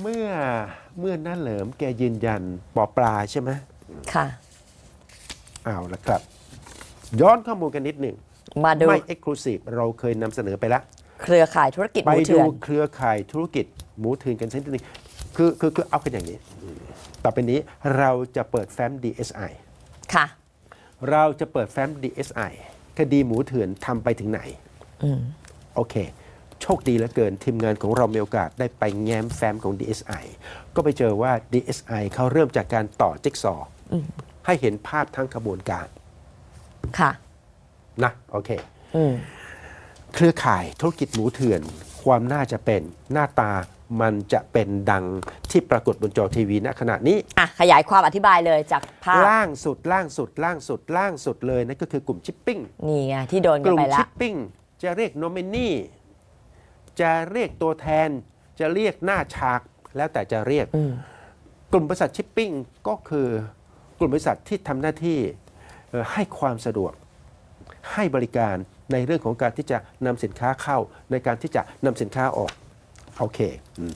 เมื่อเมื่อน้าเหลิมแกยืนยันปอปลาใช่ไหมค่ะ เอาละครับ ย้อนข้อมูลกันนิดหนึ่งมาดูไม่เอ็กซ์คลูซีฟเราเคยนำเสนอไปแล้ว เครือข่ายธุรกิจหไปมูดูเถื่อน เครือข่ายธุรกิจหมูเถื่อนกันสักนิดหนึงคือคือคือเอากันอย่างนี้อืมต่อไปนี้เราจะเปิดแฟ้ม DSI ค่ะ เราจะเปิดแฟ้ม DSI คดีหมูเถื่อนทำไปถึงไหน อืม โอเค โชคดีเหลือเกินทีมงานของเรามีโอกาสได้ไปแง้มแฟ้มของ DSI ก็ไปเจอว่า DSI เขาเริ่มจากการต่อจิ๊กซอว์ให้เห็นภาพทั้งขบวนการ ค่ะ นะ โอเค อืม เครือข่ายธุรกิจหมูเถื่อน ความน่าจะเป็นหน้าตามันจะเป็นดังที่ปรากฏบนจอทีวีณขณะนี้ อะ ขยายความอธิบายเลยจากภาพ ล่างสุดล่างสุดล่างสุดล่างสุดเลยนั่นก็คือกลุ่มชิปปิ้ง นี่ไงที่โดนกกันลุ่มไปแล้ชิว ปปิ้งจะเรียกโนมินี จะเรียกตัวแทน จะเรียกหน้าฉากแล้วแต่จะเรียกอืมกลุ่มบริษัทชิปปิ้งก็คือกลุ่มบริษัทที่ทำหน้าที่เอ่อให้ความสะดวกให้บริการในเรื่องของการที่จะนำสินค้าเข้าในการที่จะนำสินค้าออกโอเคอืม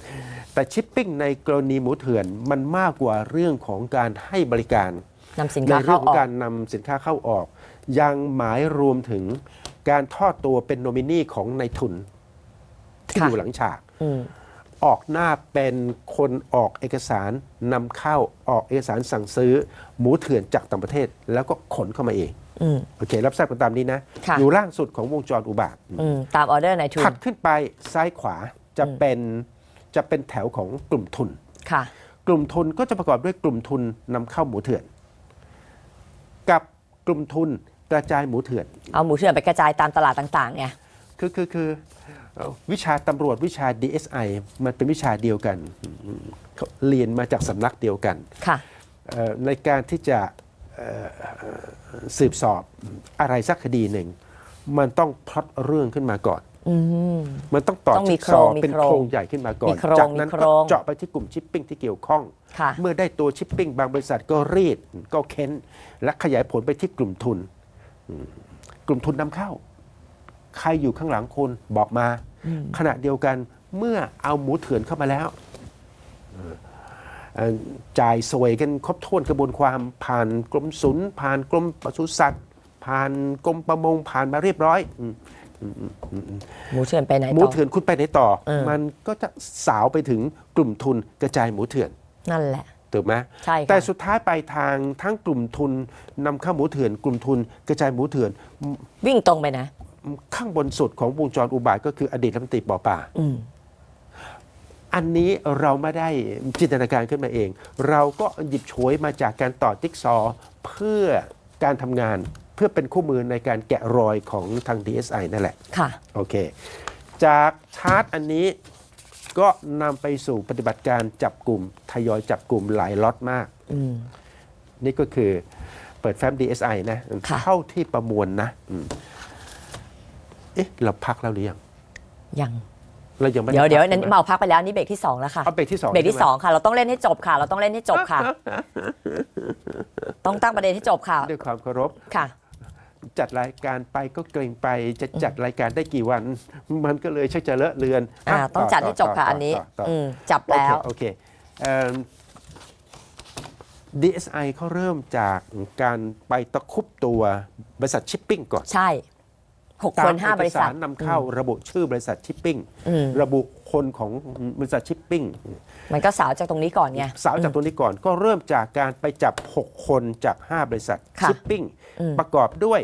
แต่ชิปปิ้งในกรณีหมูเถื่อนมันมากกว่าเรื่องของการให้บริการนำสินในค้าเรื่เข้าองขออองกการนำสินค้าเข้าออก ยังหมายรวมถึงการทอดตัวเป็นโนมินีของนายทุน ที่ค่ะอยู่หลังฉากอืมออกหน้าเป็นคนออกเอกสารนำเข้าออกเอกสารสั่งซื้อ หมูเถื่อนจากต่างประเทศ แล้วก็ขนเข้ามาเองอืมโอเค รับทราบกันตามนี้นะค่ะอยู่ล่างสุดของวงจรอุบาทอืมตามออเดอร์นายทุนถัดขึ้นไปซ้ายขวาจะเป็นจะเป็นแถวของกลุ่มทุนค่ะ กลุ่มทุนก็จะประกอบด้วยกลุ่มทุนนำเข้าหมูเถื่อน กับกลุ่มทุนกระจายหมูเถื่อน เอาหมูเถื่อนไปกระจายตามตลาดต่างๆไงคือคือคือเอ่อ วิชาตำรวจวิชา DSI มันเป็นวิชาเดียวกันอืมเขาเรียนมาจากสำนักเดียวกันค่ะเอ่อในการที่จะเอ่อสืบสอบอะไรสักคดีหนึ่ง มันต้องพล็อตเรื่องขึ้นมาก่อนอืมมันต้องต่อต้องมีจิ๊กซอว์โครงมีเป็นโครงโครงใหญ่ขึ้นมาก่อนมีโครงจากนั้นมีโคก็รงเจาะไปที่กลุ่มชิปปิ้งที่เกี่ยวข้องค่ะเมื่อได้ตัวชิปปิ้งบางบริษัทก็รีดก็เค้น และขยายผลไปที่กลุ่มทุนอืมกลุ่มทุนนำเข้า ใครอยู่ข้างหลังคุณบอกมา ขณะเดียวกันเมื่อเอาหมูเถื่อนเข้ามาแล้วเอ่อเอ่อจ่ายสวยกันครบถ้วนกระบวนความผ่านกรมศุลผ่านกรมปศุสัตว์ผ่านกรมประมงผ่านมาเรียบร้อยอืมหมูเถื่อนไปไหนหมูต่อเถื่อนคุณไปไหนต่อเออมันก็จะสาวไปถึงกลุ่มทุนกระจายหมูเถื่อนนั่นแหละถูกไหมใช่ค่ะแต่สุดท้ายไปลายทางทั้งกลุ่มทุนนำเข้าหมูเถื่อน กลุ่มทุนกระจายหมูเถื่อน วิ่งตรงไปนะ ข้างบนสุดของวงจรอุบาทก็คืออดีตรัฐมนตรีปอป่า อืม อันนี้เราไม่ได้จินตนาการขึ้นมาเอง เราก็หยิบฉวยมาจากการต่อจิ๊กซอว์เพื่อการทำงานเพื่อเป็นคู่มือในการแกะรอยของทาง DSI นั่นแหละ ค่ะ โอเค จากชาร์ตอันนี้ก็นำไปสู่ปฏิบัติการจับกลุ่มทยอยจับกลุ่มหลายล็อตมาก อืม นี่ก็คือเปิดแฟ้ม DSI นะ ค่ะ เท่าที่ประมวลนะอืม เอ๊ะ เราพักแล้วหรือยังยังเรายังไม่เดี๋ยวเดี๋ยวพักนั้นใช่ไหมเมาพักไปแล้วนี่เบรกที่สองแล้วค่ะเอาเบรกที่สองเบรกที่ใช่ไหม สองค่ะเราต้องเล่นให้จบค่ะ เราต้องเล่นให้จบค่ะ ต้องตั้งประเด็นให้จบค่ะด้วยความเคารพ ค่ะ จัดรายการไปก็เกรงไปจะจัดรายการได้กี่วัน มันก็เลยชักจะเลอะเลือนอ่าะต้องจัดให้จบค่ะต่อันนี้ต่ต่ออืมจับโอแล้เควโอเคเอิ่ม DSI เขาเริ่มจากการไปตะครุบตัวบริษัทชิปปิ้งก่อน ใช่ หกตาคมนห้าเอบกริษัสาทรนำเข้าระบุชื่อบริษัทชิปปิ้งอืมระบุคนของบริษัทชิปปิ้งมันก็สาวจากตรงนี้ก่อนไงสาวจากตรงนี้ก่อนก็เริ่มจากการไปจับ 6 คนจาก 5 บริษัทค่ะชิปปิ้งอืมประกอบด้วย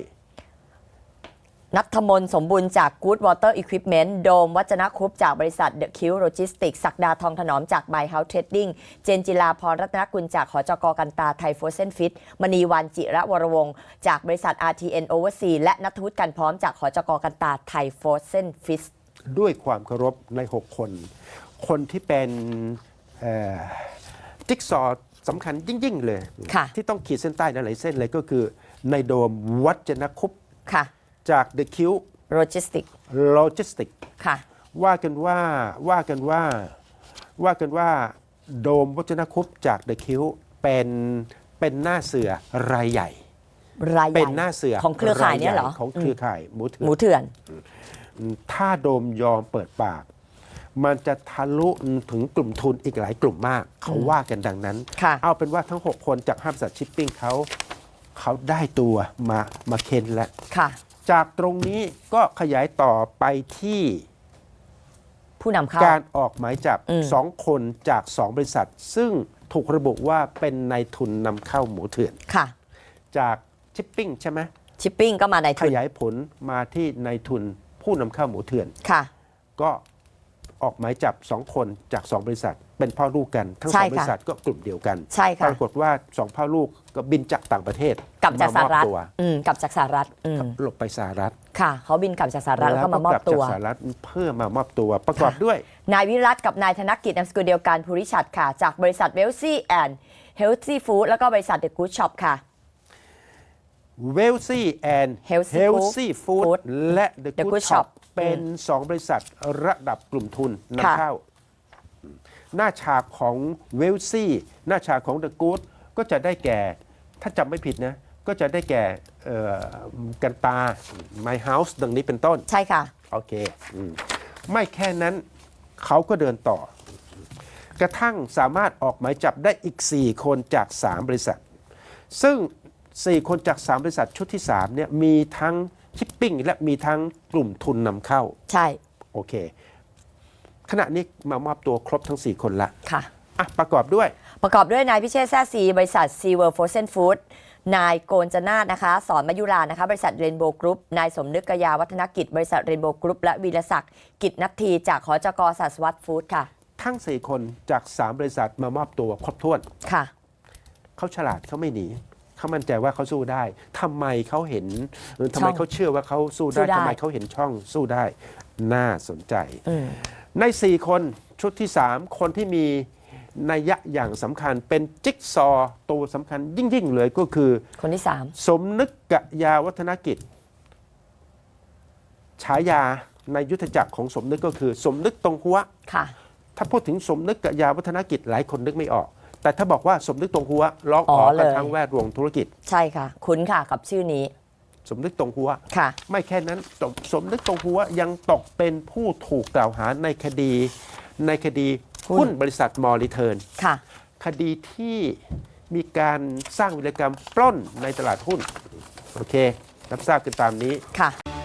นัทมนต์สมบูรณ์จาก Good Water Equipment โดมวัจนคุปจากบริษัท The Q Logistics ศักดาทองถนอมจาก By House Trading เจนจิลาพรรัตนกุลจากหจกกันตาไทยโฟเซนฟิตมณีวันจิระวรวงศ์จากบริษัท RTN Oversea และนัทวุฒิกันพร้อมจากหจกกันตาไทยโฟเซนฟิตด้วยความเคารพใน 6 คน คนที่เป็นเอ่อจิ๊กซอว์สำคัญยิ่ง ๆ เลยค่ะที่ต้องขีดเส้นใต้หลายๆเส้นเลยก็คือในโดมวัจนคุปค่ะ จาก The Q Logistics Logistics ค่ะ ว่ากันว่าว่ากันว่าว่ากันว่าโดมวัจนคุปจาก The Q เป็นเป็นหน้าเสือรายใหญ่ รายใหญ่เป็นหน้าเสือของเครือข่ายเนี่ยเหรอ ของเครือข่ายหมูเถื่หมูอนเถื่อน ถ้าโดมยอมเปิดปาก มันจะทะลุถึงกลุ่มทุนอีกหลายกลุ่มมาก เขาว่ากันดังนั้น ค่ะ เอาเป็นว่าทั้ง 6 คนจากห้ามสัตว์ชิปปิ้งเขาเขาได้ตัวมามาเค้นแล้ว ค่ะ จากตรงนี้ก็ขยายต่อไปที่ผู้นำเข้า การออกหมายจับอืม สองคนจากสองบริษัท ซึ่งถูกระบุว่าเป็นนายทุนนำเข้าหมูเถื่อน ค่ะจากชิปปิ้งใช่ไหมชิปปิ้งก็มาในขทุนยายผลมาที่นายทุนผู้นำเข้าหมูเถื่อน ค่ะ ก็ ออกหมายจับสองคนจากสองบริษัท เป็นพ่อลูกกัน ทั้งใช่สองค่ะ บริษัทก็กลุ่มเดียวกันใช่ปค่ะ รากฏว่าสองพ่อลูกก็บินจากต่างประเทศกลับจากสหรัฐมมอบตัวอืมกลับจากสหรัฐอืมหลบไปสหรัฐค่ะเขาบินกลับจากสหรัฐแล้วก็มามอบกลับตัจากว สหรัฐเพื่อมามอบตัวประกอบด้วย นายวิรัตกับนายธนกิจนามสกุลเดียวกันภูริชัดค่ะ จากบริษัทเวลซี่แอนด์เฮลซี่ฟู้ดแล้วก็บริษัทเดอะกู๊ดช็อปค่ะ w e l s y and Healthy Healthy Food Food และ The The Good Good Shop Shop เป็น2บริษัทระดับกลุ่มทุนค่ะนำเข้า หน้าฉากของ w e l s y หน้าฉากของ The Good ก็จะได้แก่ ถ้าจำไม่ผิดนะ ก็จะได้แก่เอ่อกันตา My House ดังนี้เป็นต้น ใช่ค่ะ โอเคอืมไม่แค่นั้นเขาก็เดินต่อ กระทั่งสามารถออกหมายจับได้อีก 4 คนจาก 3 บริษัท ซึ่ง 4 คนจาก 3 บริษัทชุดที่ 3 เนี่ยมีทั้ง ชิปปิ้งและมีทั้งกลุ่มทุนนำเข้า ใช่โอเค ขณะนี้มามอบตัวครบทั้ง 4 คนละค่ะ อะประกอบด้วย ประกอบด้วยนายพิเชษแซ่ซีบริษัทซีเวิร์ฟโฟเซนฟู้ดนายโกนจนาตนะคะ สอนมายุรานะคะ บริษัทเรนโบว์กรุ๊ปนายสมนึกกยาวัฒนกิจ บริษัทเรนโบว์กรุ๊ปและวีรศักดิ์กิจนัททีจากหอจกสัสวัตฟู้ดค่ะทั้ง 4 คนจาก 3 บริษัทมามอบตัวครบถ้วน ค่ะ เขาฉลาดเขาไม่หนี เขามั่นใจว่าเขาสู้ได้ทำไมเขาเห็นเออทำไมช่องเขาเชื่อว่าเขาสู้สู้ได้ได้ทำไมเขาเห็นช่องสู้ได้ น่าสนใจอืมใน 4 คนชุดที่ 3 คนที่มีนัยยะอย่างสำคัญเป็นจิ๊กซอว์ตัวสำคัญยิ่ง ๆ เลยก็คือ คนที่สามสมนึกกะยาวัฒนกิจ ฉายาในยุทธจักรของสมนึกก็คือ สมนึกตรงหัวค่ะถ้าพูดถึงสมนึกกะยาวัฒนกิจหลายคนนึกไม่ออก แต่ถ้าบอกว่าสมนึกตรงหัวร้องอ๋อ๋ออกันเลย ทั้งแวดวงธุรกิจ ใช่ค่ะ คุ้นค่ะกับชื่อนี้สมนึกตรงหัว ค่ะ ไม่แค่นั้นสมสมนึกตรงหัวยังตกเป็นผู้ถูกกล่าวหาในคดี ในคดีหุ้นหุ้นบริษัทมอริเทิร์นค่ะ คดีที่มีการสร้างวิรกรรมปล้นในตลาดหุ้น โอเครับทราบกันตามนี้ ค่ะ